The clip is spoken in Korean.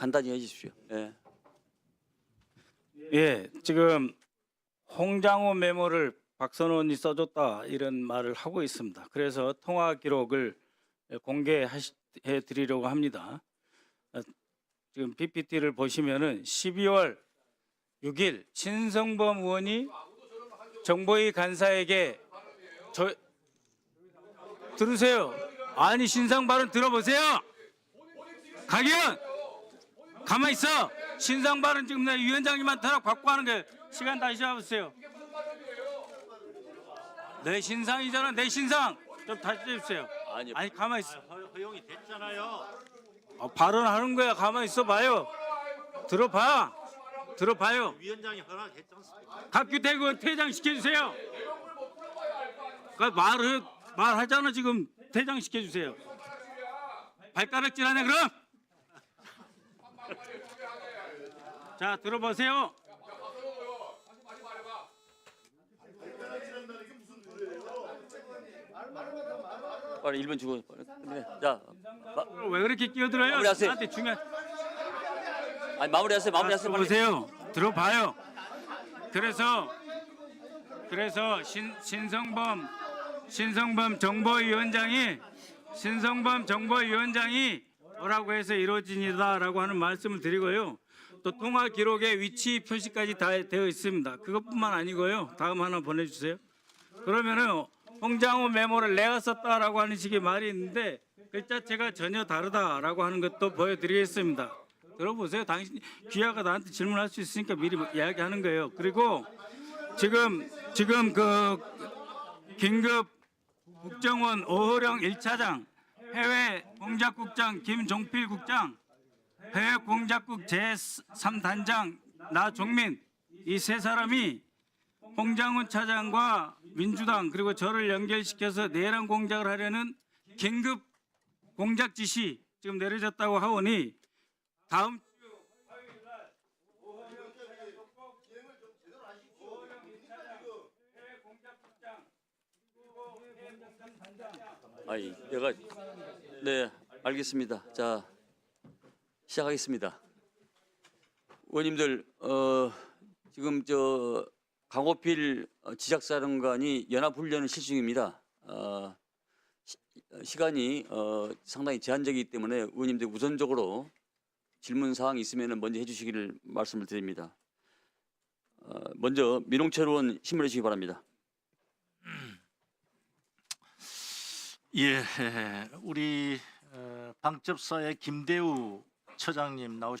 간단히 해주십시오. 예. 예, 지금 홍장호 메모를 박선원이 써줬다 이런 말을 하고 있습니다. 그래서 통화 기록을 공개해 드리려고 합니다. 어, 지금 PPT를 보시면은 12월 6일 신성범 의원이 정보위 간사에게 저 들으세요. 아니 신상 발언 들어보세요. 강의원 가만 있어. 신상 발언 지금 내 위원장님한테 허락 받고 하는 게 시간 다시 잡으세요. 내 신상이잖아. 내 신상 좀 다시 해주세요. 아니, 아니 가만 있어. 허- 허용이 됐잖아요. 아, 발언하는 거야. 가만 있어 봐요. 들어봐. 들어봐요. 위원장이 허락했지 않습니까? 박규태군 퇴장 시켜주세요. 그 말을 말하잖아 지금 퇴장 시켜주세요. 발가락 질하네 그럼. 자 들어보세요. 빨리 1분 주고 빨리 끝내. 자, 마, 왜 그렇게 끼어들어요? 마무리하세요. 나한테 중요한. 아니 마무리하세요. 마무리하세요. 빨리. 들어보세요. 들어봐요. 그래서 그래서 신, 신성범 신성범 정보위원장이 신성범 정보위원장이 뭐라고 해서 이루어진이다라고 하는 말씀을 드리고요. 또 통화 기록에 위치 표시까지 다 되어 있습니다. 그것뿐만 아니고요. 다음 하나 보내주세요. 그러면은 홍장호 메모를 내가 썼다라고 하는 식의 말이 있는데 글자체가 전혀 다르다라고 하는 것도 보여드리겠습니다. 들어보세요. 당신 귀하가 나한테 질문할 수 있으니까 미리 이야기하는 거예요. 그리고 지금 지금 그 긴급 국정원 오호령 1차장 해외 공작국장 김종필 국장 해외 공작국 제3단장 나종민 이 세 사람이 홍장훈 차장과 민주당 그리고 저를 연결시켜서 내란 공작을 하려는 긴급 공작 지시 지금 내려졌다고 하오니 다음 아니 내가 네 알겠습니다. 자 시작하겠습니다. 의원님들 어, 지금 저 강호필 어, 지작사령관이 연합훈련을 실시 중입니다. 어, 시, 시간이 어, 상당히 제한적이기 때문에 의원님들 우선적으로 질문 사항 있으면 먼저 해주시기를 말씀을 드립니다. 어, 먼저 민홍철 의원 신문해 주시기 바랍니다. 예, 우리 어, 방첩사의 김대우 처장님 나오셨.